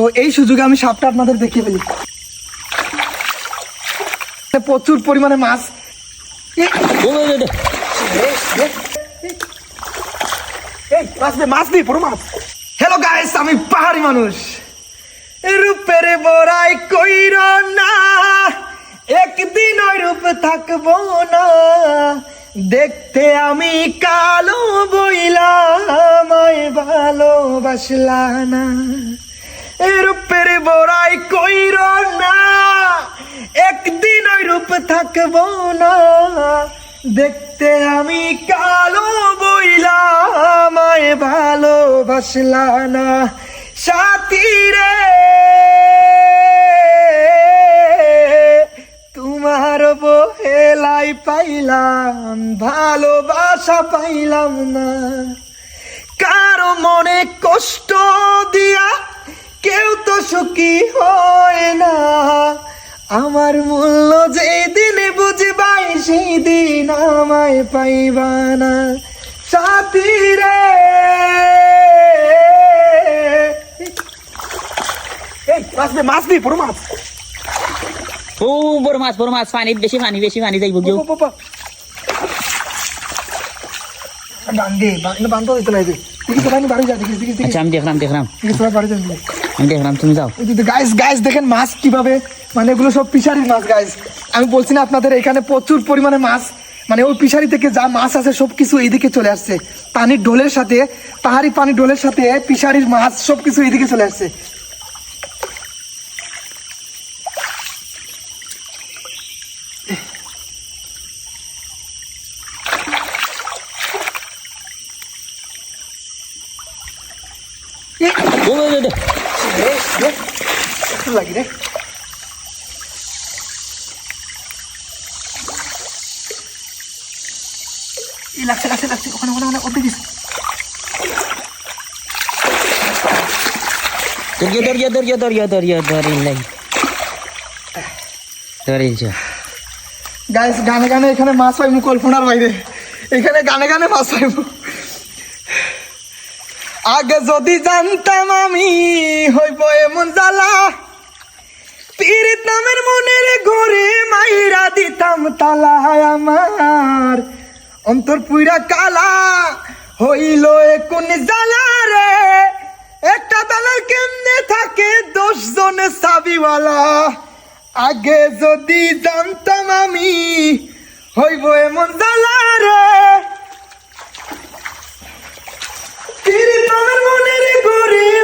তো এই সুযোগে আমি সাপটা আপনাদের দেখিয়ে ফেলি। প্রচুর পরিমাণে মাছ। মাছ দে বড় মাছ। হ্যালো গাইস আমি পাহাড়ি মানুষ। রূপের বড়াই কইর না। একদিন ওই রূপ থাকব না। দেখতে আমি কালো বইলা আমায় ভালোবাসলা না। রূপের বড়াই কইর না। একদিন ওই রূপ থাকব না। দেখতে আমি কালো বইলা, আমায় ভালোবাসলা না। সাথী রে তোমার বহেলাই পাইলাম, ভালোবাসা পাইলাম না। কারও মনে কষ্ট দিয়া কেউ তো সুখী হয় না। আমার মূল্য যেই দিনে বুঝবাই সেই দিন আমায় পাইবা না। সাথী রে। এই মাছ দে মাছ দে বড় মাছ। ও বড় মাছ বড় মাছ পানি বেশি পানি বেশি পানি যাইব ও। বান্ধে বান্ধে বান্ধব দিতে যা দেখি আচ্ছা আমি দেখলাম দেখলাম। বাড়ি যাবি। দেখলাম তুমি যাও। গাইস গাইস দেখেন মাছ কীভাবে? মানে এগুলো সব পিসারির মাছ গাইস আমি বলছি না আপনাদের, এখানে প্রচুর পরিমাণে মাছ মানে ওই পিসারি থেকে যা মাছ আছে সব কিছু এইদিকে চলে আসছে। পানির ঢোলের সাথে, পাহাড়ি পানির ঢোলের সাথে পিসারির মাছ সব কিছু এইদিকে চলে আসছে এ, ও, ও, ও, ও। রে, রে, একটু লাগি রে। এই লাগছে লাগছে লাগছে। ওখানে ওখানে ওখানে ওপরে this Dariya Dariya Dariya Dariya Dariya Dariya Dariya guys গানে গানে এখানে মাছ পাইমু কল্পনার বাইরে। এখানে গানে গানে মাছ পাইমু। আগে যদি জানতাম আমি হইব এমন জ্বালা তালা আমার। অন্তর পুইরা কালা হইল কোন জ্বালা রে। একটা তালার কেমনে থাকে দশ জনে সাবিওয়ালা। আগে যদি জানতাম আমি হইব এমন জ্বালা রে।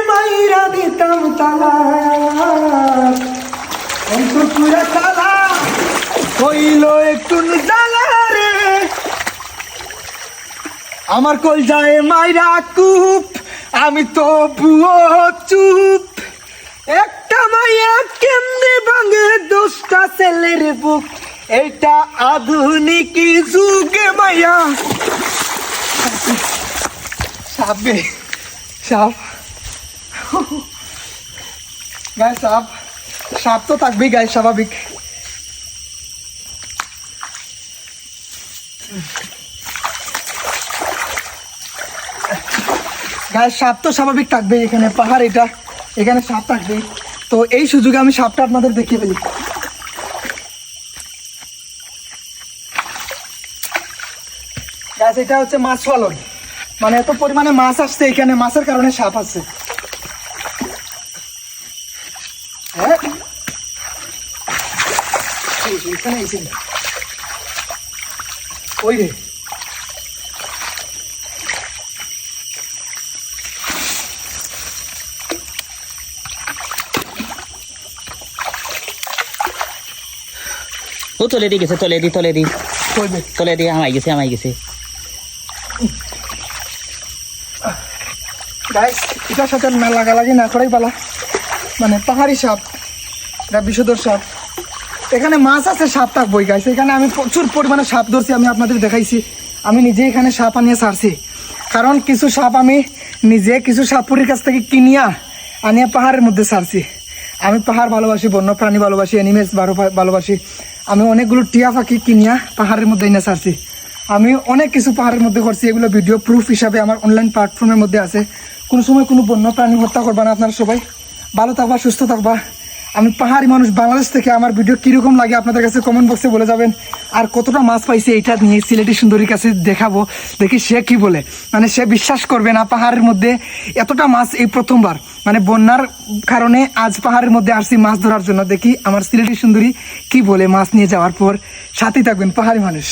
মাইরা দিতাম তালা। অন্তর পুরা হইল একটু জ্বালা আমার কল যায় মাইরা কুপ, আমি তো বুয়ো চুপ। একটা মাইয়া কেমনে ভাঙে দোষটা ছেলের বুক? এটা আধুনিক যুগে মাইয়া? সাপে, সাপ। গায়ে সাপ সাপ তো থাকবেই, গায়ে স্বাভাবিক। গায়ে সাপ তো স্বাভাবিক থাকবেই এখানে, পাহাড় এটা, এখানে সাপ থাকবেই। তো এই সুযোগে আমি সাপটা আপনাদের দেখিয়ে ফেলি। এটা হচ্ছে মাছ ফলন মানে এত পরিমাণে মাছ আসছে এখানে, মাছের কারণে সাপ আছে হ্যাঁ? এখানে ওই রে ও তলে দি গেছে তলে দি তলে দি তলে দি আমাই গেছে আমাই গেছে। গাইস এটার সাথে না লাগালাগি না করাই পালা মানে পাহাড়ি সাপ এটা বিষধর সাপ। এখানে মাছ আছে সাপ থাকবই গাইস এখানে আমি প্রচুর পরিমাণে সাপ ধরছি আমি আপনাদের দেখাইছি। আমি নিজে এখানে সাপ আনিয়ে ছাড়ছি। কারণ কিছু সাপ আমি নিজে কিছু সাপুরির কাছ থেকে কিনিয়া আনিয়া পাহাড়ের মধ্যে ছাড়ছি। আমি পাহাড় ভালোবাসি বন্য প্রাণী ভালোবাসি অ্যানিমেলস ভালোবাসি। আমি অনেকগুলো টিয়া পাখি কিনিয়া পাহাড়ের মধ্যে এনে সারছি আমি অনেক কিছু পাহাড়ের মধ্যে করছি, এগুলো ভিডিও প্রুফ হিসাবে আমার অনলাইন প্ল্যাটফর্মের মধ্যে আছে। কোনো সময় কোনো বন্য প্রাণী হত্যা করবা না আপনারা সবাই। ভালো থাকবা, সুস্থ থাকবা। আমি পাহাড়ি মানুষ, বাংলাদেশ থেকে আমার ভিডিও কীরকম লাগে আপনাদের কাছে কমেন্ট বক্সে বলে যাবেন। আর কতটা মাছ পাইছে এটা নিয়ে সিলেটি সুন্দরীর কাছে দেখাবো। দেখি সে কি বলে। মানে সে বিশ্বাস করবে না পাহাড়ের মধ্যে এতটা মাছ এই প্রথমবার। মানে বন্যার কারণে আজ পাহাড়ের মধ্যে আসছি মাছ ধরার জন্য। দেখি আমার সিলেটি সুন্দরী কি বলে মাছ নিয়ে যাওয়ার পর। সাথেই থাকবেন পাহাড়ি মানুষ।